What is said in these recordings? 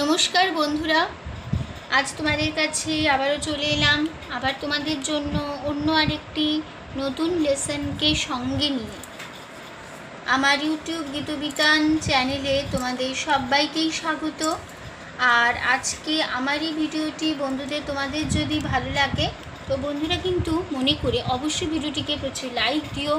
নমস্কার বন্ধুরা। আজ তোমাদের কাছে আবারও চলে এলাম। আবার তোমাদের জন্য অন্য আরেকটি নতুন লেসনকে সঙ্গে নিয়ে। আমার ইউটিউব গীতবিতান চ্যানেলে তোমাদের সবাইকেই স্বাগত। আর আজকে আমার এই ভিডিওটি বন্ধুদের তোমাদের যদি ভালো লাগে তো বন্ধুরা কিন্তু মনে করে অবশ্যই ভিডিওটিকে প্রচুর লাইক দিও,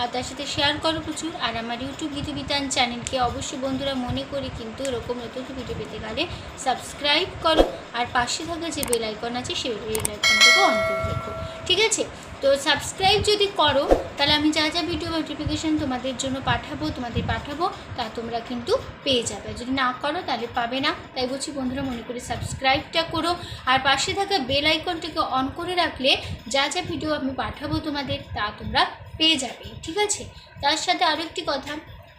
আর তার সাথে শেয়ার করো প্রচুর, আর আমার ইউটিউব গীতবিতান চ্যানেলকে অবশ্যই বন্ধুরা মনে করে কিন্তু এরকম নতুন ভিডিও পেতে গেলে সাবস্ক্রাইব করো, আর পাশে থাকা যে বেল আইকন আছে, সেই বেল আইকনটাকে অন করে রেখো, ঠিক আছে? তো সাবস্ক্রাইব যদি করো, তাহলে আমি যা যা ভিডিও নোটিফিকেশান তোমাদের জন্য পাঠাবো, তোমাদের পাঠাবো, তা তোমরা কিন্তু পেয়ে যাবে। যদি না করো, তাহলে পাবে না। তাই বলছি বন্ধুরা, মনে করে সাবস্ক্রাইবটা করো। আর পাশে থাকা বেল আইকনটাকে অন করে রাখলে যা যা ভিডিও আমি পাঠাবো তোমাদের, তা তোমরা পেয়ে যাবে। ঠিক আছে? তার সাথে আরও একটি কথা।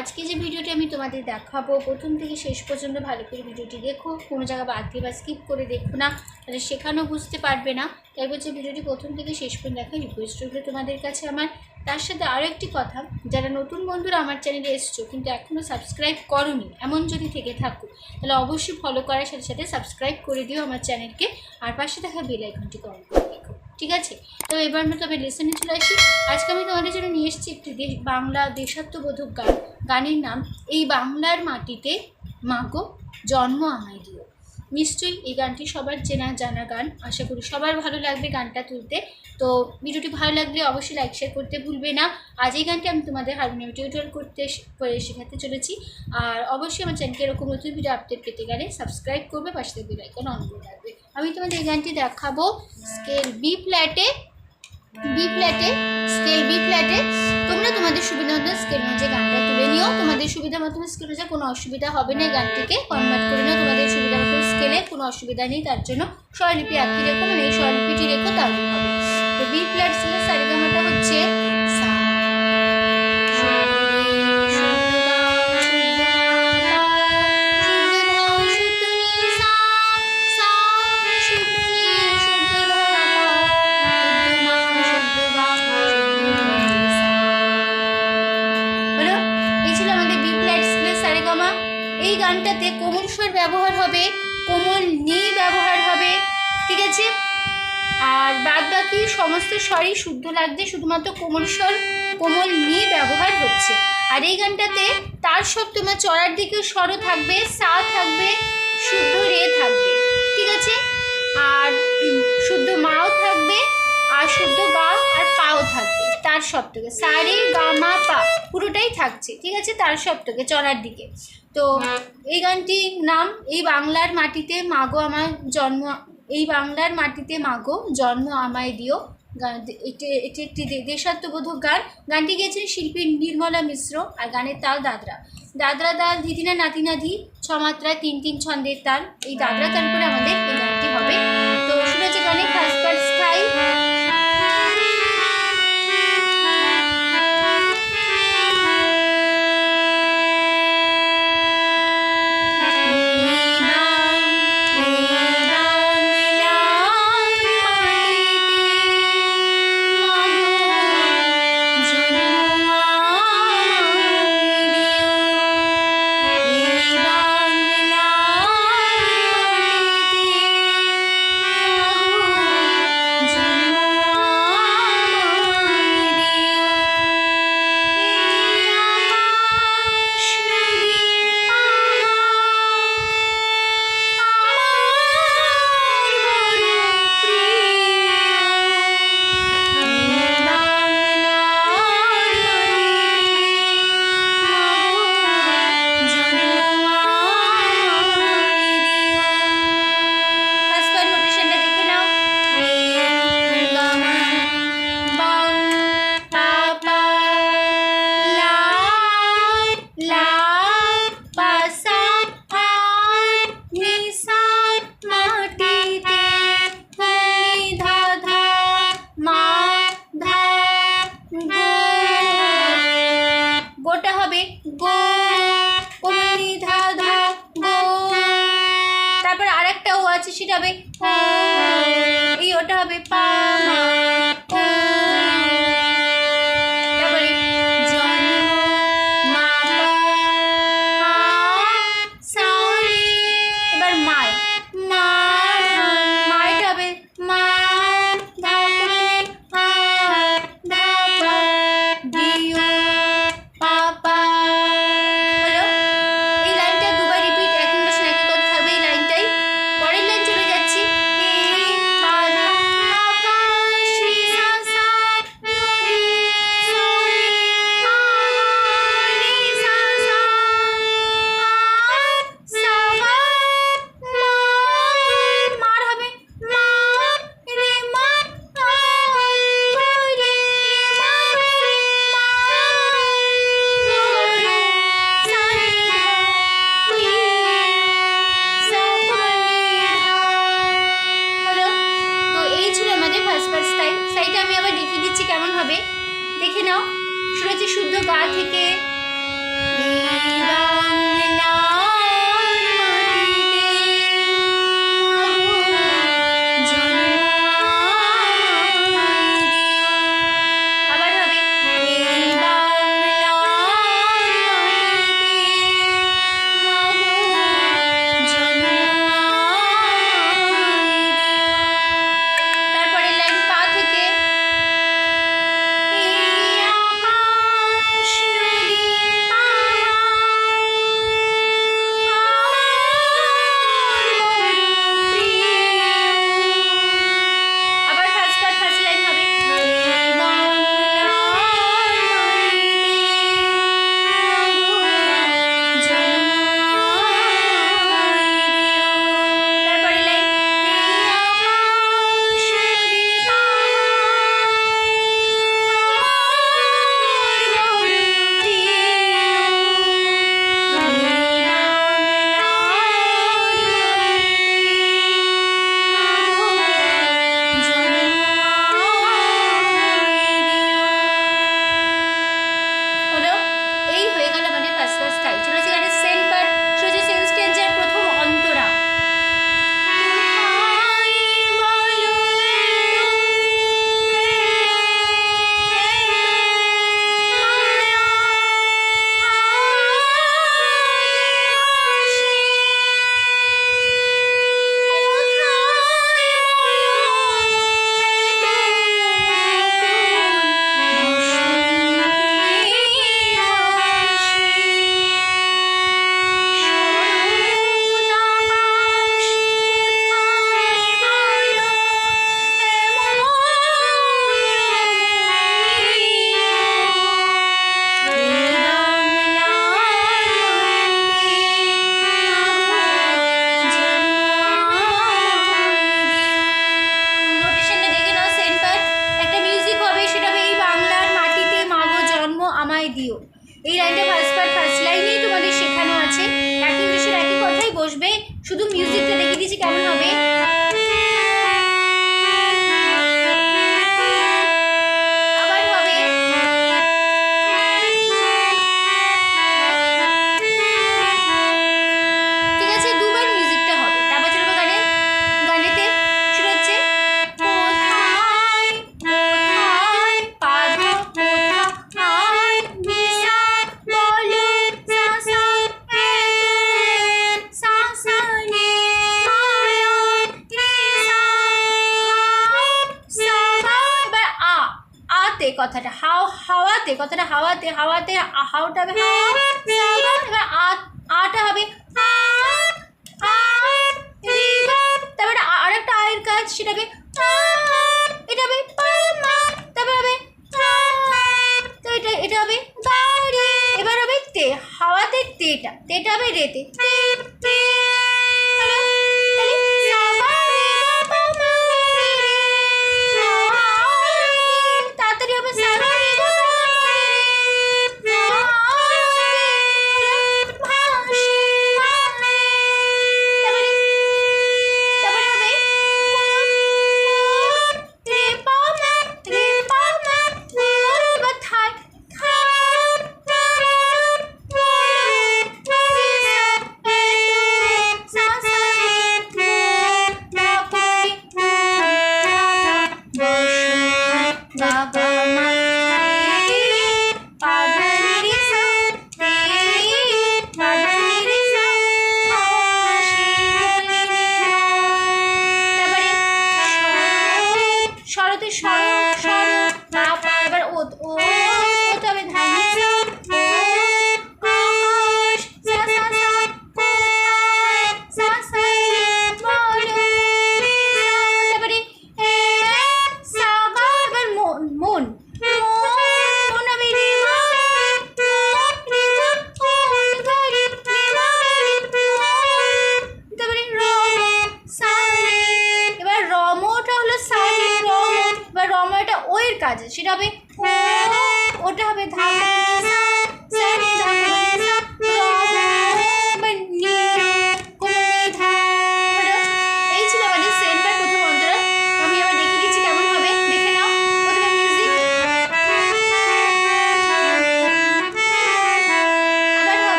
আজকে যে ভিডিওটি আমি তোমাদের দেখাবো, প্রথম থেকে শেষ পর্যন্ত ভালো করে ভিডিওটি দেখো। কোনো জায়গা বাদ দিয়ে বা স্কিপ করে দেখো না, তাহলে সেখানেও বুঝতে পারবে না। তাই বলছে ভিডিওটি প্রথম থেকে শেষ পর্যন্ত দেখা রিকোয়েস্ট রইল তোমাদের কাছে আমার। তার সাথে আরও একটি কথা, যারা নতুন বন্ধুরা আমার চ্যানেলে এসছো, কিন্তু এখনও সাবস্ক্রাইব করনি, এমন যদি থেকে থাকো, তাহলে অবশ্যই ফলো করার সাথে সাথে সাবস্ক্রাইব করে দিও আমার চ্যানেলকে আর পাশে থাকা বেল আইকনটিকে অন করে রেখো ঠিক আছে? তো এবার আমি লেসনে চলে আসি। আজকে আমি তোমাদের জন্য নিয়ে এসেছি একটি দেশ, বাংলা দেশাত্মবোধক গান। গানের নাম এই বাংলার মাটিতে মাগো জন্ম আমায় দিও। নিশ্চয়ই এই গানটি সবার চেনা জানা গান। আশা করি সবার ভালো লাগবে গানটা তুলতে। তো ভিডিওটি ভালো লাগলে অবশ্যই লাইক শেয়ার করতে ভুলবে না। আজ এই গানটি আমি তোমাদের হারমোনিয়াম টিউটোরিয়াল করতে করে শেখাতে চলেছি। আর অবশ্যই আমার চ্যানেলকে এরকম নতুন ভিডিও আপডেট পেতে গেলে সাবস্ক্রাইব করবে, পাশে থেকে আইকন অন করে রাখবে। আমি তোমাদের এই গানটি দেখাবো স্কেল বি ফ্ল্যাটে বি ফ্ল্যাটে স্কেল বি ফ্ল্যাটে তোমরা তোমাদের সুবিধা মতো স্কেল অনুযায়ী গানটা নিও তোমাদের সুবিধা মতো স্কেল যা কোনো অসুবিধা হবে না এই গানটিকে কনভার্ট করে নাও তোমাদের সুবিধা মতো স্কেলে কোনো অসুবিধা নেই তার জন্য স্বরলিপি আঁকিয়ে রেখো মানে এই স্বরলিপিটি রেখো তাহলে হবে। তো বি ফ্ল্যাট স্কেলের সারিগামাটা হচ্ছে বাদ বাকি সমস্ত স্বরই শুদ্ধ লাগবে শুধুমাত্র কোমল স্বর, কোমল নি ব্যবহার হচ্ছে। আর এই গানটাতে তার সব তোমার চড়ার দিকে স্বরও থাকবে, সা থাকবে, শুদ্ধ রে থাকবে, ঠিক আছে? আর শুদ্ধ মাও থাকবে, আর শুদ্ধ গা আর পাও থাকবে, তার সপ্তকে সারে গা, মা, পা, পুরোটাই থাকছে, ঠিক আছে? তার সপ্তকে চড়ার দিকে। তো এই গানটির নাম এই বাংলার মাটিতে মাগো আমার জন্ম এই বাংলার মাটিতে মাগো, জন্ম আমায় দিও। এটি এটি একটি দেশাত্মবোধক গান। গানটি গেয়েছেন শিল্পী নির্মলা মিশ্র আর গানের তাল দাদরা। দাদরা তাল দিদিনা নাতিনাধি ছমাত্রায় তিন তিন ছন্দের তাল। এই দাদরা তাল করে আমাদের তোমাদের ফার্স্ট ফার্স্ট টাইম শাড়িটা আমি আবার দেখিয়ে দিচ্ছি কেমন হবে। দেখে নাও শুরু হচ্ছে শুদ্ধ গা থেকে थीटा थीटा भी देते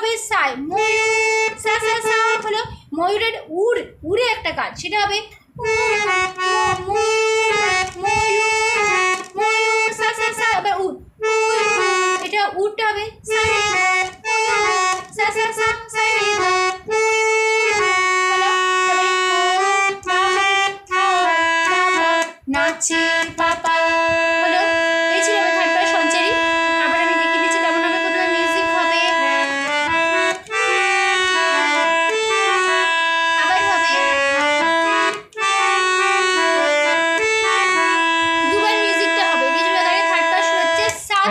হবে সাই ময়ূর সা সা সা হলো ময়ূরের উড় উড়ে একটা কাজ সেটা হবে Cheers.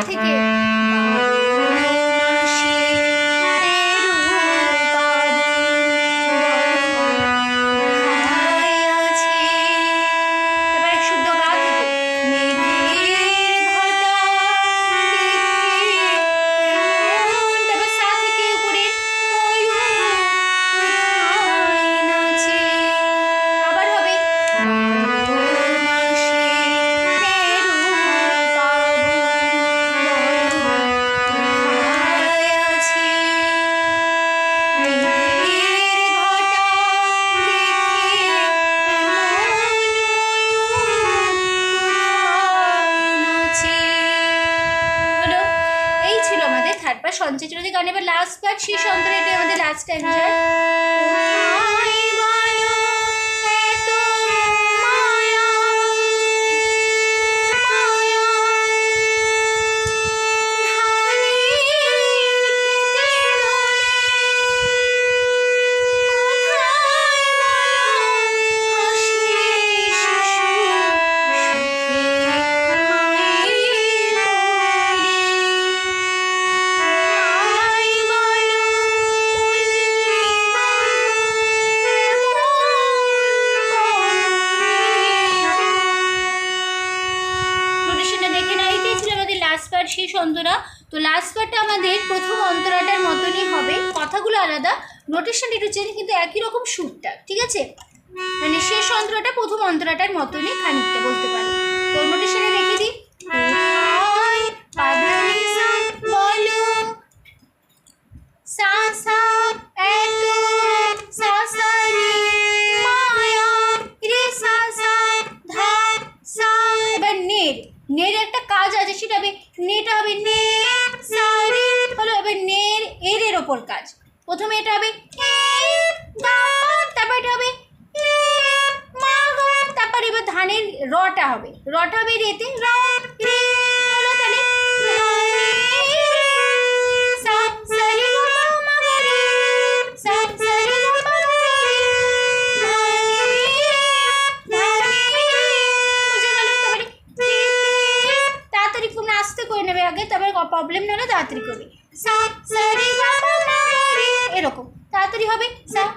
啊！হচ্ছে এটা গানে এবার লাস্ট পার্ট সেই সন্তরে এটা আমাদের লাস্ট টাইম যায় আলাদা নোটেশনটা একটু চেঞ্জ কিন্তু একই রকম সুরটা, ঠিক আছে? মানে শেষ অন্তরাটা প্রথম অন্তরাটার মতনই খানিকটা বলতে পারো। তো নোটেশনে দেখে প্রথমে এটা হবে এরকম। তাড়াতাড়ি হবে। স্যার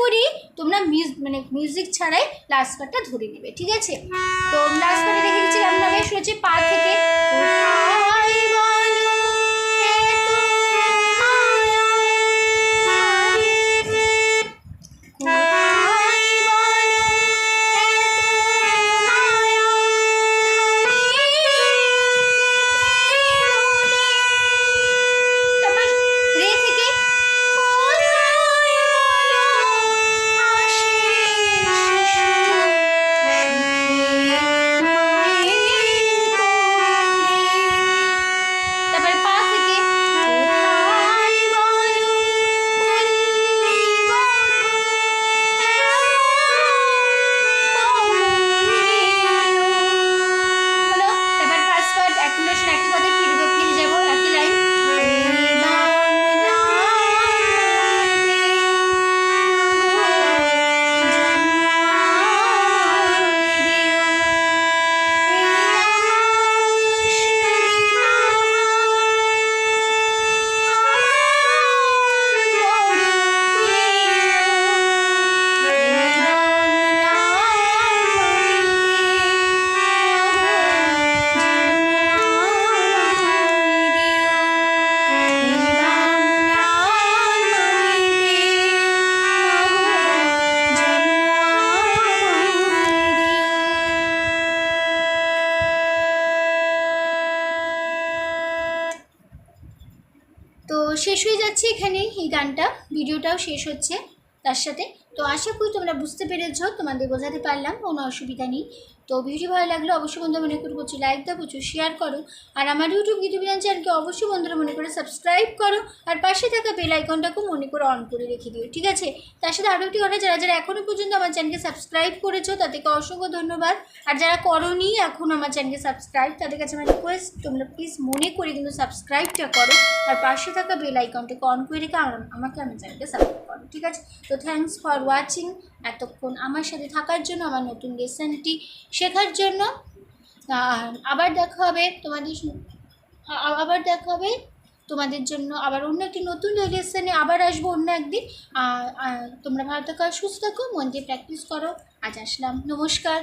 করি তোমরা মানে মিউজিক ছাড়াই লাস্ট পার্টটা ধরে নেবে, ঠিক আছে? তো লাস্ট পার্টে দেখে দিচ্ছি আমরা বেশ হচ্ছে পা থেকে। এই গানটা, ভিডিওটাও শেষ হচ্ছে তার সাথে। তো আশা করি তোমরা বুঝতে পেরেছ, তোমাদের বোঝাতে পারলাম, কোনো অসুবিধা নেই। তো ভিডিও ভালো লাগলে অবশ্যই বন্ধুরা মনে করে প্রচুর লাইক দাও, প্রচুর শেয়ার করো। আর আমার ইউটিউব গীতবিধান চ্যানেলকে অবশ্যই বন্ধুরা মনে করে সাবস্ক্রাইব করো। আর পাশে থাকা বেল আইকনটাকেও মনে করে অন করে রেখে দিও, ঠিক আছে? তার সাথে আরও একটি কথা, যারা যারা এখনও পর্যন্ত আমার চ্যানেলকে সাবস্ক্রাইব করেছ, তাদেরকে অসংখ্য ধন্যবাদ। আর যারা করনি, এখন আমার চ্যানেলকে সাবস্ক্রাইব তাদের কাছে আমার রিকোয়েস্ট তোমরা প্লিজ মনে করে কিন্তু সাবস্ক্রাইবটা করো। আর পাশে থাকা বেল আইকনটাকে অন করে রেখে আমাকে আমার চ্যানেলকে সাবস্ক্রাইব করো, ঠিক আছে? তো থ্যাংকস ফর ওয়াচিং এতক্ষণ আমার সাথে থাকার জন্য, আমার নতুন লেসনটি শেখার জন্য। আবার দেখা হবে তোমাদের আবার দেখা হবে তোমাদের জন্য আবার অন্য একটি নতুন লেসনে আবার আসব অন্য একদিন। তোমরা ভালো থাকো সুস্থ থাকো, মন দিয়ে প্র্যাকটিস করো। আজ আসলাম। নমস্কার।